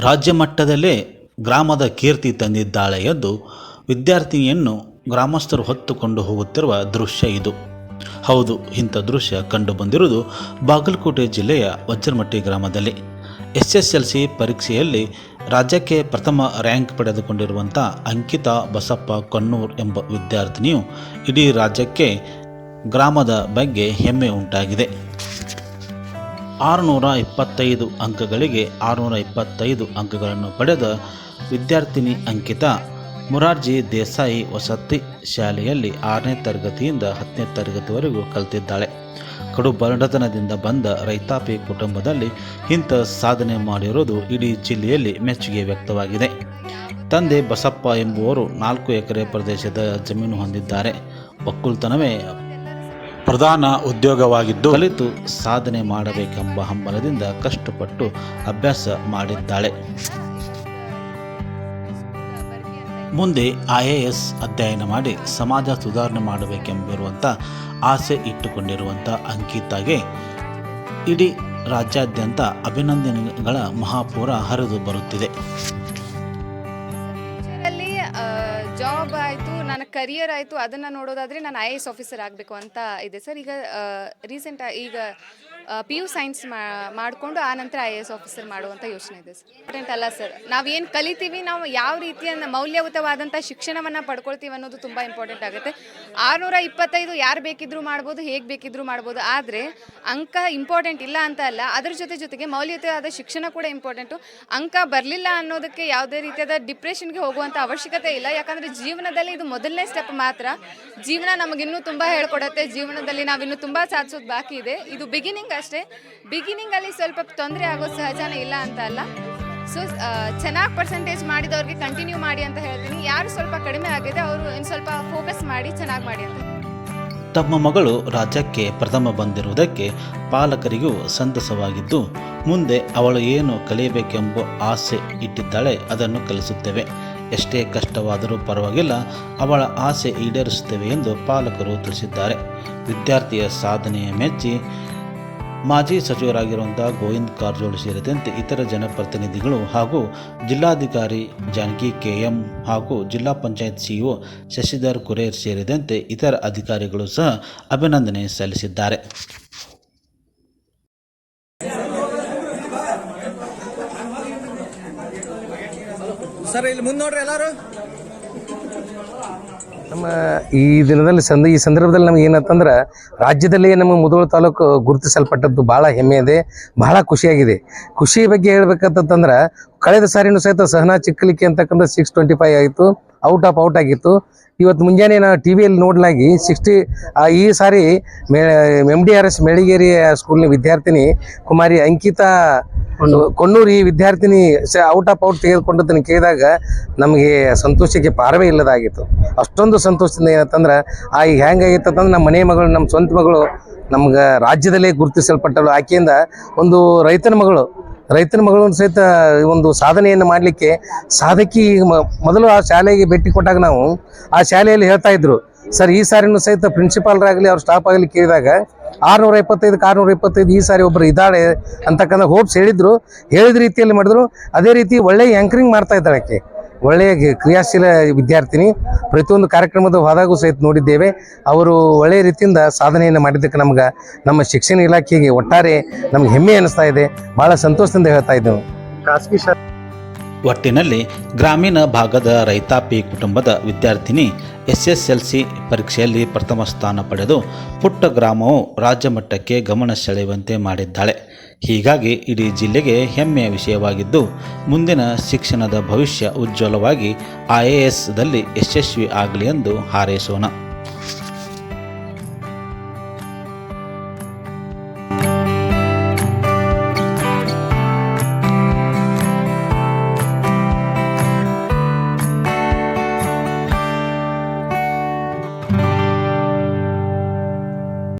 ರಾಜ್ಯ ಮಟ್ಟದಲ್ಲೇ ಗ್ರಾಮದ ಕೀರ್ತಿ ತಂದಿದ್ದಾಳೆ ಎಂದು ವಿದ್ಯಾರ್ಥಿನಿಯನ್ನು ಗ್ರಾಮಸ್ಥರು ಹೊತ್ತುಕೊಂಡು ಹೋಗುತ್ತಿರುವ ದೃಶ್ಯ ಇದು. ಹೌದು, ಇಂಥ ದೃಶ್ಯ ಕಂಡುಬಂದಿರುವುದು ಬಾಗಲಕೋಟೆ ಜಿಲ್ಲೆಯ ವಜ್ರಮಟ್ಟಿ ಗ್ರಾಮದಲ್ಲಿ. ಎಸ್ ಎಸ್ ಎಲ್ ಸಿ ಪರೀಕ್ಷೆಯಲ್ಲಿ ರಾಜ್ಯಕ್ಕೆ ಪ್ರಥಮ ರ್ಯಾಂಕ್ ಪಡೆದುಕೊಂಡಿರುವಂಥ ಅಂಕಿತಾ ಬಸಪ್ಪ ಕಣ್ಣೂರ್ ಎಂಬ ವಿದ್ಯಾರ್ಥಿನಿಯು ಇಡೀ ರಾಜ್ಯಕ್ಕೆ ಗ್ರಾಮದ ಬಗ್ಗೆ ಹೆಮ್ಮೆ ಉಂಟಾಗಿದೆ. ಆರುನೂರ ಇಪ್ಪತ್ತೈದು ಅಂಕಗಳಿಗೆ ಆರುನೂರ ಇಪ್ಪತ್ತೈದು ಅಂಕಗಳನ್ನು ಪಡೆದ ವಿದ್ಯಾರ್ಥಿನಿ ಅಂಕಿತಾ ಮುರಾರ್ಜಿ ದೇಸಾಯಿ ವಸತಿ ಶಾಲೆಯಲ್ಲಿ ಆರನೇ ತರಗತಿಯಿಂದ ಹತ್ತನೇ ತರಗತಿವರೆಗೂ ಕಲಿತಿದ್ದಾಳೆ. ಕಡು ಬಡತನದಿಂದ ಬಂದ ರೈತಾಪಿ ಕುಟುಂಬದಲ್ಲಿ ಇಂಥ ಸಾಧನೆ ಮಾಡಿರುವುದು ಇಡೀ ಜಿಲ್ಲೆಯಲ್ಲಿ ಮೆಚ್ಚುಗೆ ವ್ಯಕ್ತವಾಗಿದೆ. ತಂದೆ ಬಸಪ್ಪ ಎಂಬುವರು ನಾಲ್ಕು ಎಕರೆ ಪ್ರದೇಶದ ಜಮೀನು ಹೊಂದಿದ್ದಾರೆ. ಒಕ್ಕಲ್ತನವೇ ಪ್ರಧಾನ ಉದ್ಯೋಗವಾಗಿದ್ದು ಕಲಿತು ಸಾಧನೆ ಮಾಡಬೇಕೆಂಬ ಹಂಬಲದಿಂದ ಕಷ್ಟಪಟ್ಟು ಅಭ್ಯಾಸ ಮಾಡಿದ್ದಾಳೆ. ಮುಂದೆ ಐ ಎ ಎಸ್ ಅಧ್ಯಯನ ಮಾಡಿ ಸಮಾಜ ಸುಧಾರಣೆ ಮಾಡಬೇಕೆಂಬಿರುವಂಥ ಆಸೆ ಇಟ್ಟುಕೊಂಡಿರುವಂಥ ಅಂಕಿತಾಗೆ ಇಡೀ ರಾಜ್ಯಾದ್ಯಂತ ಅಭಿನಂದನೆಗಳ ಮಹಾಪೂರ ಹರಿದು ಬರುತ್ತಿದೆ. ಜಾಬ್ ಆಯಿತು ನನ್ನ ಕರಿಯರ್ ಆಯಿತು, ಅದನ್ನು ನೋಡೋದಾದರೆ ನಾನು ಐ ಎ ಎಸ್ ಆಫೀಸರ್ ಆಗಬೇಕು ಅಂತ ಇದೆ. ಸರ್, ಈಗ ರೀಸೆಂಟ್ ಈಗ ಪಿ ಯು ಸೈನ್ಸ್ ಮಾಡಿಕೊಂಡು ಆ ನಂತರ ಐ ಎ ಎಸ್ ಆಫೀಸರ್ ಮಾಡುವಂಥ ಯೋಚನೆ ಇದೆ ಸರ್. ಇಂಪಾರ್ಟೆಂಟ್ ಅಲ್ಲ ಸರ್. ನಾವೇನು ಕಲಿತೀವಿ, ನಾವು ಯಾವ ರೀತಿಯ ಮೌಲ್ಯಯುತವಾದಂಥ ಶಿಕ್ಷಣವನ್ನು ಪಡ್ಕೊಳ್ತೀವಿ ಅನ್ನೋದು ತುಂಬ ಇಂಪಾರ್ಟೆಂಟ್ ಆಗುತ್ತೆ. ಆರುನೂರ ಇಪ್ಪತ್ತೈದು ಯಾರು ಬೇಕಿದ್ರೂ ಮಾಡ್ಬೋದು, ಹೇಗೆ ಬೇಕಿದ್ರೂ ಮಾಡ್ಬೋದು. ಆದರೆ ಅಂಕ ಇಂಪಾರ್ಟೆಂಟ್ ಇಲ್ಲ ಅಂತ ಅಲ್ಲ, ಅದರ ಜೊತೆ ಜೊತೆಗೆ ಮೌಲ್ಯಯುತವಾದ ಶಿಕ್ಷಣ ಕೂಡ ಇಂಪಾರ್ಟೆಂಟು ಅಂಕ ಬರಲಿಲ್ಲ ಅನ್ನೋದಕ್ಕೆ ಯಾವುದೇ ರೀತಿಯಾದ ಡಿಪ್ರೆಷನ್ಗೆ ಹೋಗುವಂಥ ಅವಶ್ಯಕತೆ ಇಲ್ಲ. ಯಾಕಂದರೆ ಜೀವನದಲ್ಲಿ ಇದು ಮೊದಲನೇ ಸ್ಟೆಪ್ ಮಾತ್ರ. ಜೀವನ ನಮಗಿನ್ನೂ ತುಂಬ ಹೇಳ್ಕೊಡತ್ತೆ. ಜೀವನದಲ್ಲಿ ನಾವಿನ್ನೂ ತುಂಬ ಸಾಧಿಸೋದು ಬಾಕಿ ಇದೆ. ಇದು ಬಿಗಿನಿಂಗ್ ಅಷ್ಟೇ. ಬಿಗಿನಿಂಗಲ್ಲಿ ಸ್ವಲ್ಪ ತೊಂದರೆ ಆಗೋದು ಸಹಜನೇ ಇಲ್ಲ ಅಂತ ಅಲ್ಲ. ಸೊ ಚೆನ್ನಾಗಿ ಪರ್ಸೆಂಟೇಜ್ ಮಾಡಿದವ್ರಿಗೆ ಕಂಟಿನ್ಯೂ ಮಾಡಿ ಅಂತ ಹೇಳ್ತೀನಿ. ಯಾರು ಸ್ವಲ್ಪ ಕಡಿಮೆ ಆಗಿದೆ ಅವರು ಇನ್ನು ಸ್ವಲ್ಪ ಫೋಕಸ್ ಮಾಡಿ ಚೆನ್ನಾಗಿ ಮಾಡಿ ಅಂತ. ತಮ್ಮ ಮಗಳು ರಾಜ್ಯಕ್ಕೆ ಪ್ರಥಮ ಬಂದಿರುವುದಕ್ಕೆ ಪಾಲಕರಿಗೂ ಸಂತಸವಾಗಿದ್ದು, ಮುಂದೆ ಅವಳು ಏನು ಕಲಿಯಬೇಕೆಂಬ ಆಸೆ ಇಟ್ಟಿದ್ದಾಳೆ, ಅದನ್ನು ಕಲಿಸುತ್ತೇವೆ. ಎಷ್ಟೇ ಕಷ್ಟವಾದರೂ ಪರವಾಗಿಲ್ಲ, ಅವಳ ಆಸೆ ಈಡೇರಿಸುತ್ತೇವೆ ಎಂದು ಪಾಲಕರು ತಿಳಿಸಿದ್ದಾರೆ. ವಿದ್ಯಾರ್ಥಿಯ ಸಾಧನೆಯ ಮೆಚ್ಚಿ ಮಾಜಿ ಸಚಿವರಾಗಿರುವಂಥ ಗೋವಿಂದ್ ಕಾರಜೋಳ ಸೇರಿದಂತೆ ಇತರ ಜನಪ್ರತಿನಿಧಿಗಳು ಹಾಗೂ ಜಿಲ್ಲಾಧಿಕಾರಿ ಜಾನಕಿ ಕೆಎಂ ಹಾಗೂ ಜಿಲ್ಲಾ ಪಂಚಾಯತ್ ಸಿಇಒ ಶಶಿಧರ್ ಕುರೇರ್ ಸೇರಿದಂತೆ ಇತರ ಅಧಿಕಾರಿಗಳು ಸಹ ಅಭಿನಂದನೆ ಸಲ್ಲಿಸಿದ್ದಾರೆ. ಸರ್, ಇಲ್ಲಿ ಮುಂದೆ ನೋಡ್ರಿ ಎಲ್ಲಾರು. ನಮ್ಮ ಈ ದಿನದಲ್ಲಿ ಸಂದ, ಈ ಸಂದರ್ಭದಲ್ಲಿ ನಮ್ಗೆ ಏನಂತಂದ್ರೆ ರಾಜ್ಯದಲ್ಲಿಯೇ ನಮ್ಮ ಮುಧೋಳ ತಾಲೂಕು ಗುರುತಿಸಲ್ಪಟ್ಟದ್ದು ಭಾಳ ಹೆಮ್ಮೆ ಇದೆ ಬಹಳ ಖುಷಿಯಾಗಿದೆ. ಖುಷಿ ಬಗ್ಗೆ ಹೇಳ್ಬೇಕಂತಂದ್ರೆ ಕಳೆದ ಸಾರಿನೂ ಸಹಿತ ಸಹನಾ ಚಿಕ್ಕಲಿಕ್ಕೆ ಅಂತಕ್ಕಂಥ ಸಿಕ್ಸ್ ಟ್ವೆಂಟಿ ಫೈವ್ ಆಯಿತು ಔಟ್ ಆಫ್ ಔಟ್ ಆಗಿತ್ತು. ಇವತ್ತು ಮುಂಜಾನೆ ನಾವು ಟಿ ವಿಯಲ್ಲಿ ನೋಡಲಾಗಿ ಸಿಕ್ಸ್ಟಿ ಈ ಸಾರಿ ಮೆ M D R S Meligeri ಸ್ಕೂಲ್ನ ವಿದ್ಯಾರ್ಥಿನಿ ಕುಮಾರಿ ಅಂಕಿತಾ ಕೊಣ್ಣೂರು ಈ ವಿದ್ಯಾರ್ಥಿನಿ ಔಟ್ ಆಫ್ ಔಟ್ ತೆಗೆದುಕೊಂಡದನ್ನು ಕೇಳಿದಾಗ ನಮಗೆ ಸಂತೋಷಕ್ಕೆ ಪಾರವೇ ಇಲ್ಲದಾಗಿತ್ತು. ಅಷ್ಟೊಂದು ಸಂತೋಷದಿಂದ ಏನಂತಂದ್ರೆ, ಆ, ಈಗ ಹೆಂಗಾಗಿತ್ತಂದ್ರೆ ನಮ್ಮ ಮನೆ ಮಗಳು, ನಮ್ಮ ಸ್ವಂತ ಮಗಳು, ನಮ್ಗೆ ರಾಜ್ಯದಲ್ಲೇ ಗುರುತಿಸಲ್ಪಟ್ಟಳು. ಆಕೆಯಿಂದ ಒಂದು ರೈತನ ಮಗಳು ರೈತನ ಮಗಳು ಸಹಿತ ಒಂದು ಸಾಧನೆಯನ್ನು ಮಾಡಲಿಕ್ಕೆ ಸಾಧಕಿ ಮೊದಲು ಆ ಶಾಲೆಗೆ ಭೇಟಿ ಕೊಟ್ಟಾಗ ನಾವು ಆ ಶಾಲೆಯಲ್ಲಿ ಹೇಳ್ತಾ ಇದ್ರು. ಸರ್, ಈ ಸಾರಿನೂ ಸಹಿತ ಪ್ರಿನ್ಸಿಪಾಲ್ರಾಗಲಿ ಅವ್ರ ಸ್ಟಾಫ್ ಆಗಲಿ ಕೇಳಿದಾಗ ಆರುನೂರ ಇಪ್ಪತ್ತೈದು ಆರುನೂರ ಇಪ್ಪತ್ತೈದು ಈ ಸಾರಿ ಒಬ್ಬರು ಇದ್ದಾಳೆ ಅಂತಕ್ಕಂಥ ಹೋಪ್ಸ್ ಹೇಳಿದ್ರು. ಹೇಳಿದ ರೀತಿಯಲ್ಲಿ ಮಾಡಿದ್ರು. ಅದೇ ರೀತಿ ಒಳ್ಳೆಯ ಆ್ಯಂಕರಿಂಗ್ ಮಾಡ್ತಾ ಇದ್ದಾಳೆ ಆಕೆ. ಒಳ್ಳೆಯ ಕ್ರಿಯಾಶೀಲ ವಿದ್ಯಾರ್ಥಿನಿ. ಪ್ರತಿಯೊಂದು ಕಾರ್ಯಕ್ರಮದ ಹೋದಾಗೂ ಸಹಿತ ನೋಡಿದ್ದೇವೆ. ಅವರು ಒಳ್ಳೆಯ ರೀತಿಯಿಂದ ಸಾಧನೆಯನ್ನು ಮಾಡಿದ್ದಕ್ಕೆ ನಮ್ಗೆ ನಮ್ಮ ಶಿಕ್ಷಣ ಇಲಾಖೆಗೆ ಒಟ್ಟಾರೆ ನಮ್ಗೆ ಹೆಮ್ಮೆ ಅನಿಸ್ತಾ ಇದೆ. ಭಾಳ ಸಂತೋಷದಿಂದ ಹೇಳ್ತಾ ಇದ್ದೇವೆ. ಖಾಸಗಿ ಒಟ್ಟಿನಲ್ಲಿ ಗ್ರಾಮೀಣ ಭಾಗದ ರೈತಾಪಿ ಕುಟುಂಬದ ವಿದ್ಯಾರ್ಥಿನಿ ಎಸ್ ಎಸ್ ಎಲ್ ಸಿ ಪರೀಕ್ಷೆಯಲ್ಲಿ ಪ್ರಥಮ ಸ್ಥಾನ ಪಡೆದು ಪುಟ್ಟ ಗ್ರಾಮವು ರಾಜ್ಯ ಮಟ್ಟಕ್ಕೆ ಗಮನ ಸೆಳೆಯುವಂತೆ ಮಾಡಿದ್ದಾಳೆ. ಹೀಗಾಗಿ ಇಡೀ ಜಿಲ್ಲೆಗೆ ಹೆಮ್ಮೆಯ ವಿಷಯವಾಗಿದ್ದು, ಮುಂದಿನ ಶಿಕ್ಷಣದ ಭವಿಷ್ಯ ಉಜ್ವಲವಾಗಿ ಐ ಎ ಎಸ್ದಲ್ಲಿ ಯಶಸ್ವಿ ಆಗಲಿ ಎಂದು ಹಾರೈಸೋಣ.